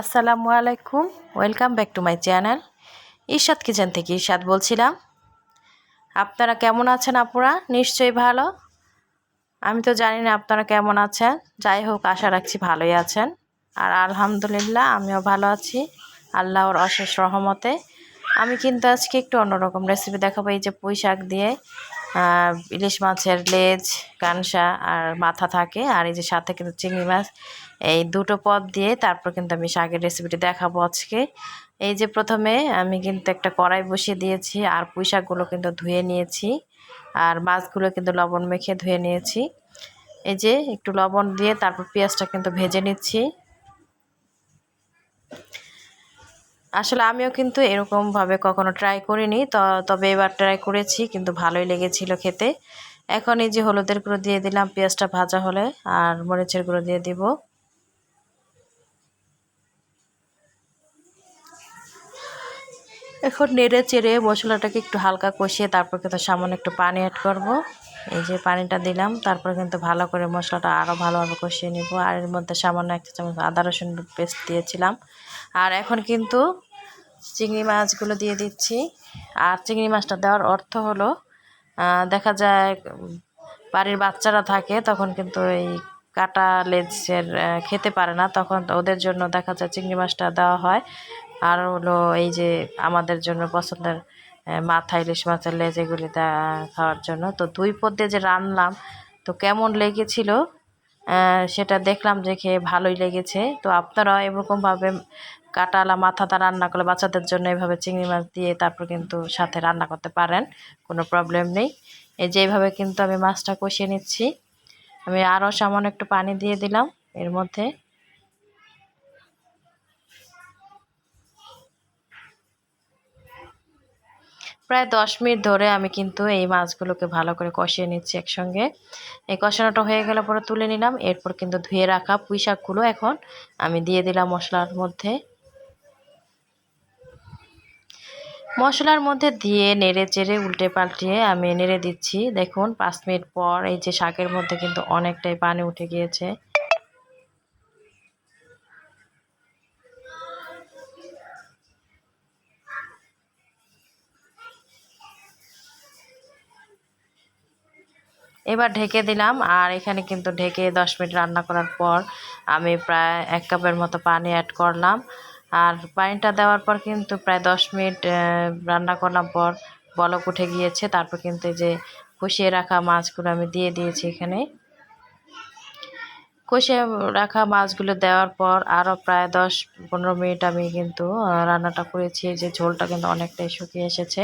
আসসালামু আলাইকুম। Welcome back to my channel Ishad kitchen থেকে ঈশাদ বলছিলাম। আপনারা কেমন আছেন আপুরা? নিশ্চয়ই ভালো। আমি তো জানি না আপনারা কেমন আছেন। যাই হোক, আশা রাখছি ভালোই আছেন। আর আলহামদুলিল্লাহ, আমিও ভালো আছি। আল্লাহর অশেষ রহমতে। আমি কিন্তু আজকে একটু অন্যরকম রেসিপি দেখাবো। এই যে পুঁই শাক দিয়ে ইলিশ মাছের লেজ কানসা আর মাথা থাকে। আর এই যে সাথে কিন্তু চিংড়ি মাছ, এই দুটো পদ দিয়ে তারপর কিন্তু আমি শাকের রেসিপিটি দেখাবো আজকে। এই যে প্রথমে আমি কিন্তু একটা কড়াই বসিয়ে দিয়েছি আর পুঁই শাকগুলো কিন্তু ধুয়ে নিয়েছি। আর মাছগুলো কিন্তু লবণ মেখে ধুয়ে নিয়েছি। এই যে একটু লবণ দিয়ে তারপর পেঁয়াজটা কিন্তু ভেজে নিচ্ছি। আসলে আমিও কিন্তু এরকমভাবে কখনো ট্রাই করিনি তবে এবার ট্রাই করেছি, কিন্তু ভালোই লেগেছিল খেতে। এখন এই যে হলুদের গুঁড়ো দিয়ে দিলাম, পেঁয়াজটা ভাজা হলে, আর মরিচের গুঁড়ো দিয়ে দিব। এখন নেড়ে চেড়ে মশলাটাকে একটু হালকা কষিয়ে তারপর কিন্তু সামান্য একটু পানি অ্যাড করব। এই যে পানিটা দিলাম, তারপর কিন্তু ভালো করে মশলাটা আরও ভালোভাবে কষিয়ে নিব। আর এর মধ্যে সামান্য একটা চামচ আদা রসুন পেস্ট দিয়েছিলাম। আর এখন কিন্তু চিংড়ি মাছগুলো দিয়ে দিচ্ছি। আর চিংড়ি মাছটা দেওয়ার অর্থ হলো দেখা যায় বাড়ির বাচ্চারা থাকে, তখন কিন্তু এই কাটা লেজের খেতে পারে না। তখন ওদের জন্য দেখা যায় চিংড়ি মাছটা দেওয়া হয়। আর হলো এই যে আমাদের জন্য পছন্দের মাথা, ইলিশ মাছের লেজ এগুলি খাওয়ার জন্য। তো দুই পদ্মে যে রান্নাম, তো কেমন লেগেছিল সেটা দেখলাম যে খেয়ে ভালোই লেগেছে। তো আপনারাও এরকমভাবে কাটালা মাথাটা রান্না করলে বাচ্চাদের জন্য এভাবে চিংড়ি মাছ দিয়ে তারপর কিন্তু সাথে রান্না করতে পারেন, কোনো প্রবলেম নেই। এই যে এইভাবে কিন্তু আমি মাছটা কষিয়ে নিচ্ছি। আমি আরও সামান্য একটু পানি দিয়ে দিলাম এর মধ্যে। প্রায় দশ মিনিট ধরে আমি কিন্তু এই মাছগুলোকে ভালো করে কষিয়ে নিচ্ছি একসঙ্গে। এই কষানোটা হয়ে গেলে পরে তুলে নিলাম, এরপর কিন্তু ধুয়ে রাখা পুঁই শাকগুলো এখন আমি দিয়ে দিলাম মশলার মধ্যে। মশলার মধ্যে দিয়ে নেড়ে চেড়ে উল্টে পাল্টিয়ে আমি নেড়ে দিচ্ছি। দেখুন, পাঁচ মিনিট পর এই যে শাকের মধ্যে কিন্তু অনেকটাই পানি উঠে গিয়েছে। এবার ঢেকে দিলাম, আর এখানে কিন্তু ঢেকে দশ মিনিট রান্না করার পর আমি প্রায় এক কাপের মতো পানি অ্যাড করলাম। আর পানিটা দেওয়ার পর কিন্তু প্রায় দশ মিনিট রান্না করার পর বলক উঠে গিয়েছে। তারপর কিন্তু যে কষিয়ে রাখা মাছগুলো আমি দিয়ে দিয়েছি এখানে। কষিয়ে রাখা মাছগুলো দেওয়ার পর আরও প্রায় দশ পনেরো মিনিট আমি কিন্তু রান্নাটা করেছি। যে ঝোলটা কিন্তু অনেকটাই শুকিয়ে এসেছে।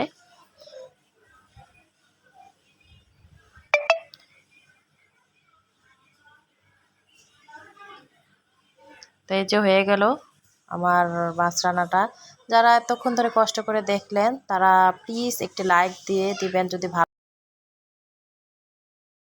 তো এই যে হয়ে গেল। আমার মাছ রান্নাটা। যারা এতক্ষণ ধরে কষ্ট করে দেখলেন, তারা প্লিজ একটি লাইক দিয়ে দিবেন যদি ভালো